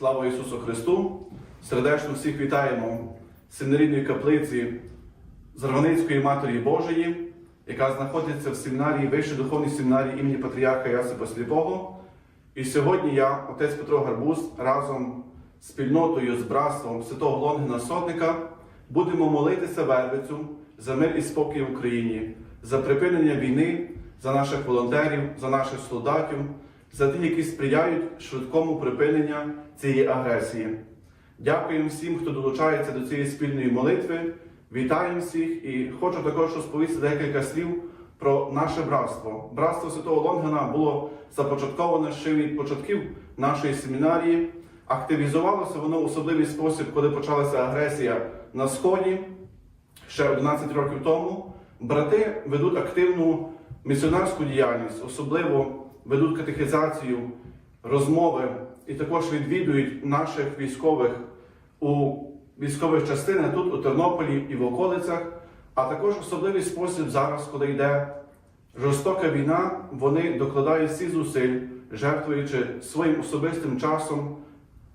Слава Ісусу Христу! Сердечно всіх вітаємо з семинарійної каплиці Зарваницької Матері Божої, яка знаходиться в семінарії, Вищій духовній семінарії імені Патріарха Ясипа Сліпого. І сьогодні я, отець Петро Гарбуз, разом з спільнотою, з братством святого Лонгина Сотника будемо молитися Вервицю за мир і спокій в Україні, за припинення війни, за наших волонтерів, за наших солдатів, за тих, які сприяють швидкому припиненню цієї агресії. Дякуємо всім, хто долучається до цієї спільної молитви. Вітаємо всіх і хочу також розповісти декілька слів про наше братство. Братство Святого Лонгана було започатковане ще від початків нашої семінарії. Активізувалося воно в особливий спосіб, коли почалася агресія на Сході ще 11 років тому. Брати ведуть активну місіонерську діяльність, особливо ведуть катехізацію, розмови і також відвідують наших військових у військових частинах тут, у Тернополі і в околицях, а також особливий спосіб зараз, коли йде жорстока війна, вони докладають всі зусиль, жертвуючи своїм особистим часом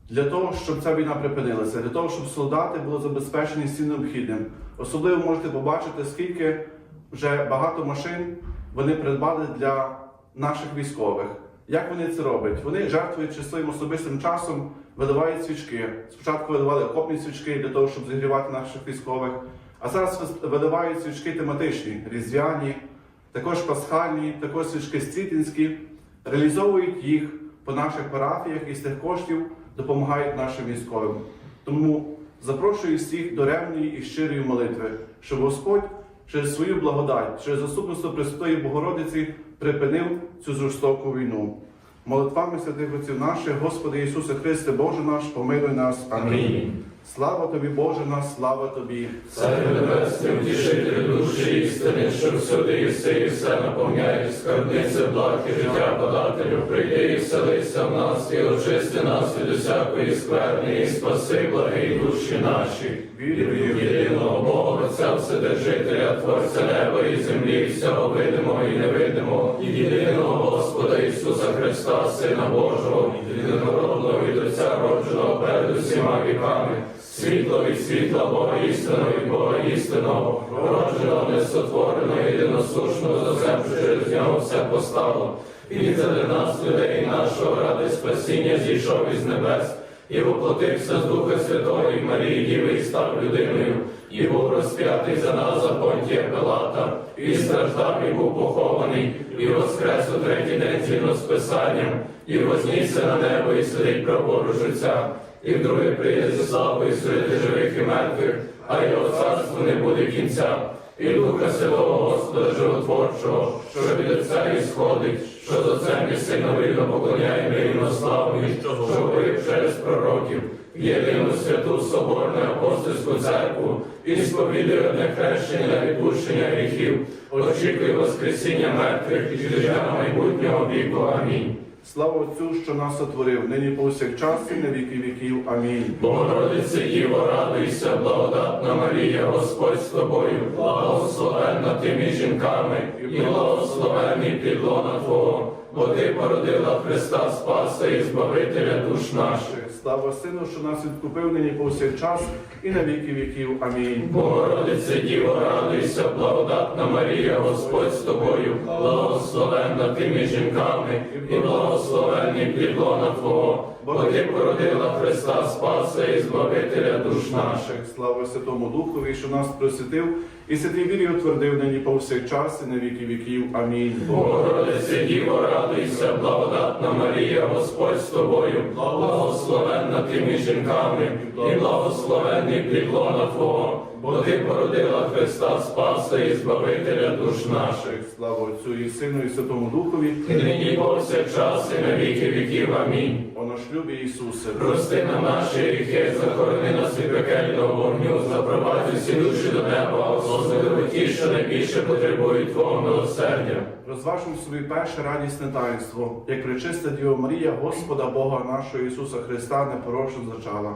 для того, щоб ця війна припинилася, для того, щоб солдати були забезпечені всім необхідним. Особливо можете побачити, скільки вже багато машин вони придбали для наших військових. Як вони це роблять? Вони жертвуючи своїм особистим часом, виливають свічки. Спочатку виливали окопні свічки для того, щоб зігрівати наших військових, а зараз виливають свічки тематичні, різдвяні, також пасхальні, також свічки сцітинські, реалізовують їх по наших парафіях і з тих коштів допомагають нашим військовим. Тому запрошую всіх до ревної і щирої молитви, щоб Господь через свою благодать, через заступництво Пресвятої Богородиці припинив цю жорстоку війну. Молитвами святих отців наших, Господи Ісусе Христе, Боже наш, помилуй нас. Амінь. Амінь. Слава Тобі, Боже наш, слава Тобі. Царю небесний, утішитель душі істини, що всюди і все, і все наповняє, скарбниці благ і життя подателю, прийди і вселися в нас, і очисти нас від усякої скверни, і спаси благі душі наші. Вірую в єдиного Бога, Отця Вседержителя, Творця неба і землі, і всього видимого і невидимого, і єдиного Господа Ісуса Христа, Сина Божого, єдинородного від Отця родженого перед усіма віками, світло від світла Бога істинного і Бога істинного, родженого, несотвореного, єдиносушного, за землю через нього все постало. Він для нас, людей нашого, ради спасіння зійшов із небес. І воплотився з Духа Святого і Марії Діви і став людиною, і був розп'ятий за нас за понтія Пилата, і страждав, і був похований, і воскрес у третій день згідно з Писанням, і вознісся на небо, і сидить праворуч Отця, і вдруге прийде зі славою серед живих і мертвих, а його царство не буде кінця. І Духа Святого Господа Животворчого, що від Отця і сходить, що з Отцем і Сином рівно поклоняємо рівнославний, що говорив через пророків, єдину святу Соборну апостольську церкву, і сповідує одне хрещення відпущення гріхів, очікує Воскресіння мертвих і життя майбутнього віку. Амінь. Слава Отцю, що нас сотворив, нині повсякчас і на віки віків. Амінь. Богородице Діво, радуйся, благодатна Марія, Господь з тобою, благословенна ти між жінками, і благословенний підлона Твого, бо ти породила Христа Спаса і Збавителя душ наших. Слава Сину, що нас відкупив нині повсякчас і на віки віків. Амінь. Богородице Діво, радуйся, благодатна Марія, Господь з тобою, благословенна ти між жінками, і благословенний підлона Твого, бо ти породила Христа Спаса і Збавителя душ наших. Слава Святому Духові, що нас просвітив, і святій вірі утвердив нині повсякчас і на віки віків. Амінь. Богородице Діво, радуйся, благодатна Марія, Господь з тобою, благословенна ти між жінками, і благословенний підлона Твого, бо ти породила Христа Спаса і Збавителя душ наших. Слава Отцю і Сину, і Святому Духові, І нині повсякчас і на віки віків. Амінь. о наш любі Ісусе. Прости нам наші гріхи, захорони нас від пекельного вогню, запровадь усі душі до неба, особливо ті, що найбільше потребують Твого милосердя. Розважмо собі перше радісне таїнство, як пречиста Діва Марія, Господа Бога нашого Ісуса Христа, непорочно зачала.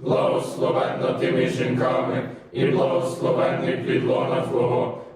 благословенна тими жінками, і благословенний плід лона Твого,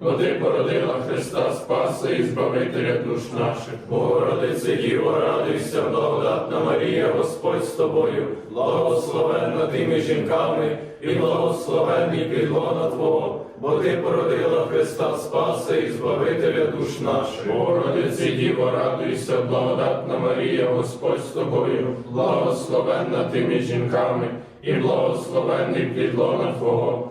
бо ти породила Христа Спаса і Збавителя душ наших. Богородице Діво, радуйся, благодатна Марія, Господь з тобою, благословенна ти між жінками, і благословенний плід лона Твого, бо ти породила Христа Спаса і Збавителя душ наших. Богородице Діво, радуйся, благодатна Марія, Господь з тобою, благословенна ти між жінками, і благословенний плід лона Твого,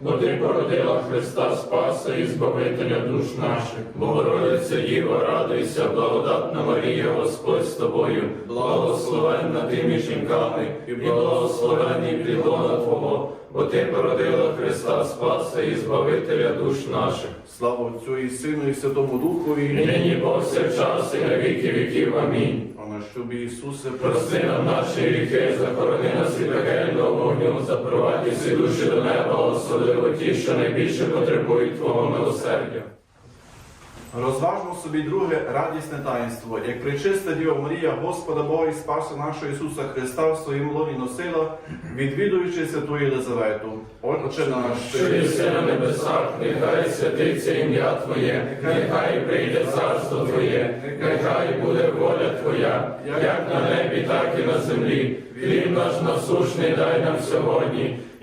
бо ти породила Христа Спаса і Збавителя душ наших. Богородице Діво, радуйся, благодатна Марія, Господь з тобою, благословенна ти між жінками, і благословенний плід лона Твого, бо ти породила Христа Спаса і Збавителя душ наших. Слава Отцю і Сину, і Святому Духові. нині повсякчас і на віки віків. Амінь. Щоб Ісусе Прости нам наші гріхи, захорони нас від пекельного вогню, запровадь всі душі до неба, особливо ті, що найбільше потребують Твого милосердя. Розважмо собі друге радісне таїнство, як причиста Діва Марія, Господа Бога і Спаса нашого Ісуса Христа в своїм лоні носила, відвідуючи святу Єлизавету. Отче наш, Що єси на небесах, нехай святиться ім'я Твоє, нехай прийде царство Твоє, нехай буде воля Твоя, як на небі, так і на землі. Хліб наш насушний дай нам сьогодні,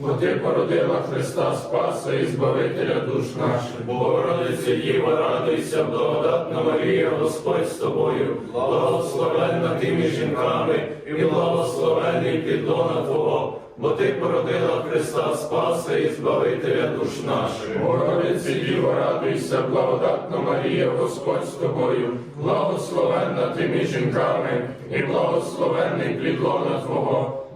бо ти породила Христа Спаса і Збавителя душ наших. Богородице Діво, радуйся, благодатна Марія, Господь з тобою, благословенна ти між жінками, і благословенний плід лона Твого, бо ти породила Христа Спаса і Збавителя душ наших. Богородице Діво, радуйся, благодатна Марія, Господь з тобою, благословенна ти жінками, і благословенний плід лона Твого,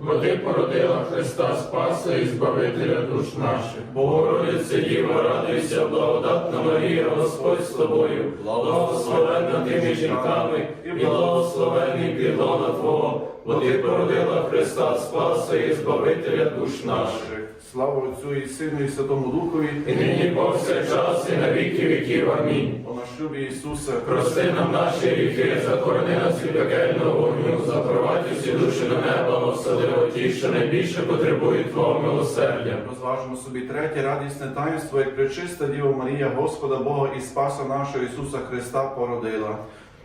бо ти породила Христа Спаса і Збавителя душ наших. Богородице Діва, радуйся, благодатна Марія, Господь з тобою, благословенна ти між жінками, і благословенний підлона Твого, бо ти породила Христа Спаса і Збавителя душ наших. Слава Отцю і Сину і Святому Духові, І нині повсякчас і на віки віків. Амінь. О Ісуса, Прости нам наші гріхи, закорни нас від пекельного вогню, запровадь усі душі до неба, особливо ті, що найбільше потребують Твого милосердя. розважимо собі третє радісне таїнство, як пречиста Діва Марія, Господа Бога і Спаса нашого Ісуса Христа породила.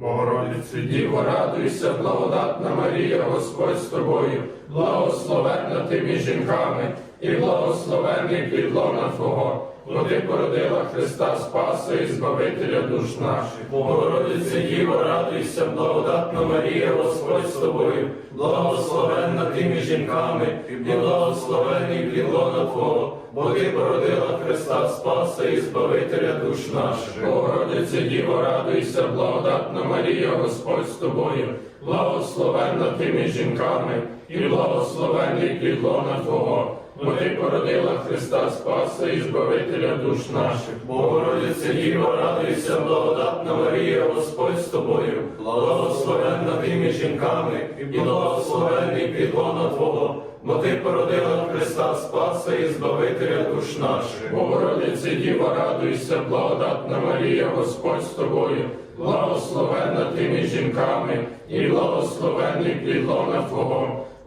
Богородице, Діво, радуйся, благодатна Марія, Господь з тобою, благословенна ти між жінками, і благословенний підлона Твого, бо породила Христа Спаса і Збавителя душ наших. Богородице, Діво, радуйся, благодатна Марія, Господь з тобою, благословенна ти між жінками, і благословенний підлона Твого, бо ти породила Христа Спаса і Збавителя душ наших. Богородице, Діво, радуйся, благодатна Марія, Господь з тобою, благословенна ти між жінками, і благословенний підлона Твого, ти породила Христа Спаса і Збавителя душ наших. Богородице, Діво, радуйся, благодатна Марія, Господь з тобою, благословенна ти між жінками, і благословенний підлона Твого, бо ти породила Христа Спаса і Збавителя душ наших. Богородице, Діва, радуйся, благодатна Марія, Господь з тобою, благословенна ти між жінками, і благословенний підлона Твого,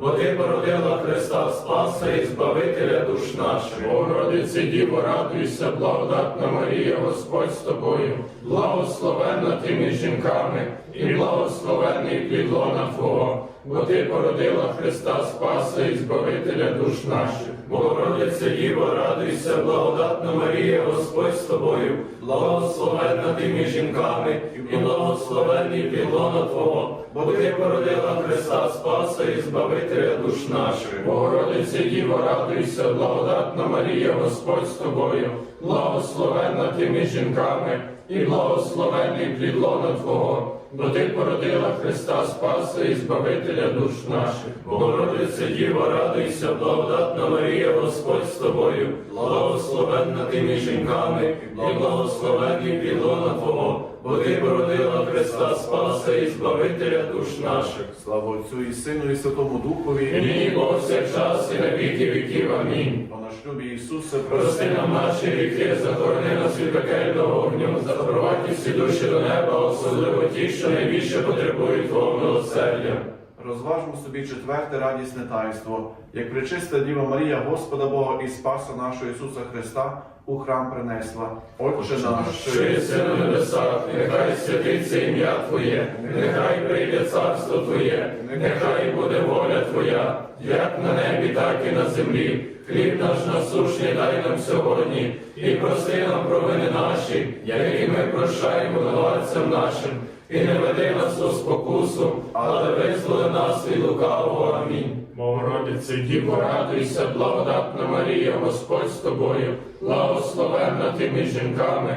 бо ти породила Христа Спаса і Збавителя душ наших. Богородиці, Діво, радуйся, благодатна Марія, Господь з тобою, благословенна ти між жінками, і благословенний підлона Твого, бо ти породила Христа Спаса і Збавителя душ наших. Богородице, Діво, радуйся, благодатна Марія, Господь з тобою, благословенна ти між жінками, і благословенний підлона Твого, бо ти породила Христа Спаса і Збавителя душ наших. Богородице, Діво, радуйся, благодатна Марія, Господь з тобою, благословенна ти між жінками, і благословенний підлона Твого, бо ти породила Христа Спаса і Збавителя душ наших. Богородице, Діво, радуйся, благодатна Марія, Господь з тобою, благословенна ти між жінками, і благословенний підлона Твого, бо ти породила Христа Спаса і Збавителя душ наших. Слава Отцю і Сину і Святому Духові, нині повсякчас і на віки віків. Амінь. о наш любі Ісусе, Прости нам наші гріхи, захорони нас від пекельного вогню, запровадь всі душі до неба, особливо ті, що найбільше потребують Твого милосердя. Розважмо собі четверте радісне таїнство, як пречиста Діва Марія, Господа Бога і Спаса нашого Ісуса Христа у храм принесла. Отче наш, Що єси на небесах, нехай святиться ім'я Твоє, нехай прийде царство Твоє, нехай буде воля Твоя, як на небі, так і на землі. Хліб наш насушний дай нам сьогодні, і прости нам провини наші, які ми прощаємо винуватцям нашим, і не веди нас у спокусу, але визволи нас від лукавого. Амінь. Богородице, Діво, радуйся, благодатна Марія, Господь з тобою, благословенна ти між жінками,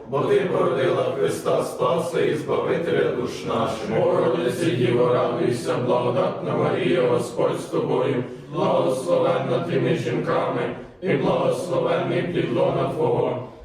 бо Ти породила Христа Спаса і Збавителя душ наших. Богородице Діво, радуйся, благодатна Марія, Господь з тобою, благословенна ти між жінками, і благословенний плід лона Твого,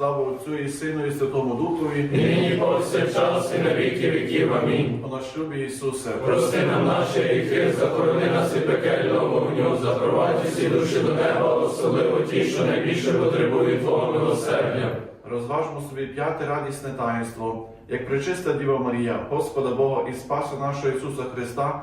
Слава Отцю і Сину і Святому Духові, Нині повсякчас і на віки віків. Амінь. о наш любі Ісусе, Прости нам наші гріхи, захорони нас від пекельного вогню, запровадь усі душі до неба, особливо ті, що найбільше потребують Твого милосердя. розважмо собі п'яте радісне таїнство, як пречиста Діва Марія, Господа Бога і Спаса нашого Ісуса Христа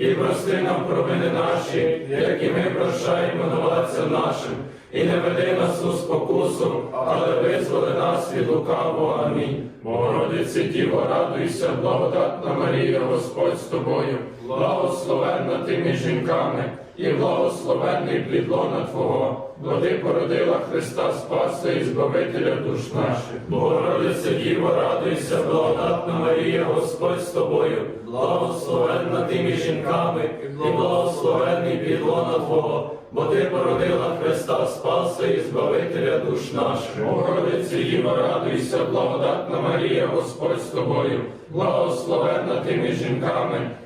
і прости нам провини наші, як і ми прощаємо новацям нашим. І не веди нас у спокусу, але визволи нас від лукавого. Амінь. Богородиці Діво, радуйся, благодатна Марія, Господь з тобою, благословенна ти між жінками, і благословенний плід лона Твого, бо ти породила Христа Спаса і Збавителя душ наших. Богородице Діво, радуйся, благодатна Марія, Господь з тобою, благословенна ти між жінками, і благословенний плід лона Твого, бо ти породила Христа Спаса і Збавителя душ наших. Богородице Діво, радуйся, благодатна Марія, Господь з тобою, благословенна ти жінками,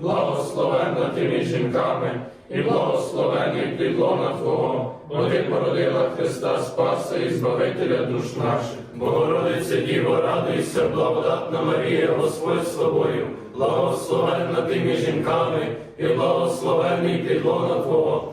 благословенна ти між жінками, і благословений підлона Твого, бо ти породила Христа Спаса і Збавителя душ наших. Богородиця Діво, радуйся, благодатна Марія, Господь з тобою, благословенна ти між жінками, і благословений підлона Твого,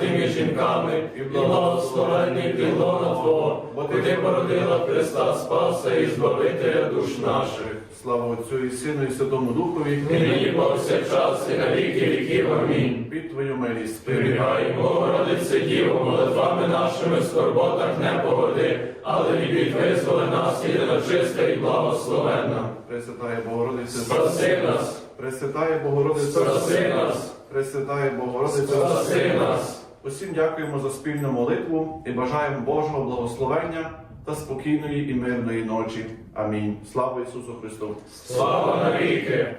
ти між жінками, і благословенний підлона Твого, бо ти породила Христа Спаса і Збавителя душ наших. Слава Отцю і Сину і Святому Духові. І нині повсякчас і на віки віків. Амінь. Під Твою милість. Прибігаємо, Богородице Діво, молитвами нашими в скорботах не погоди, але від визволи нас єдиночиста і благословенна. Пресвятає Богородице. Спаси нас, Пресвятає Богородице. спаси нас, Пресвятає Богородице. спаси нас. Усім дякуємо за спільну молитву і бажаємо Божого благословення та спокійної і мирної ночі. Амінь. Слава Ісусу Христу! Слава навіки!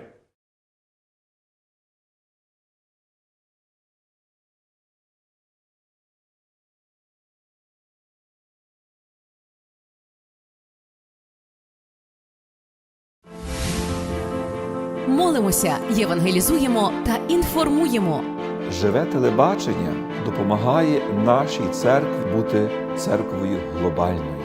Молимося, євангелізуємо та інформуємо. Живе телебачення допомагає нашій церкві бути церквою глобальною.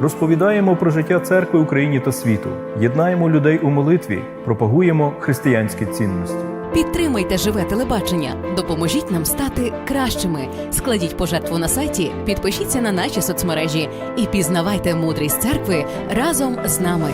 Розповідаємо про життя церкви в Україні та світу, єднаємо людей у молитві, пропагуємо християнські цінності. Підтримайте живе телебачення, допоможіть нам стати кращими. Складіть пожертву на сайті, підпишіться на наші соцмережі і пізнавайте мудрість церкви разом з нами.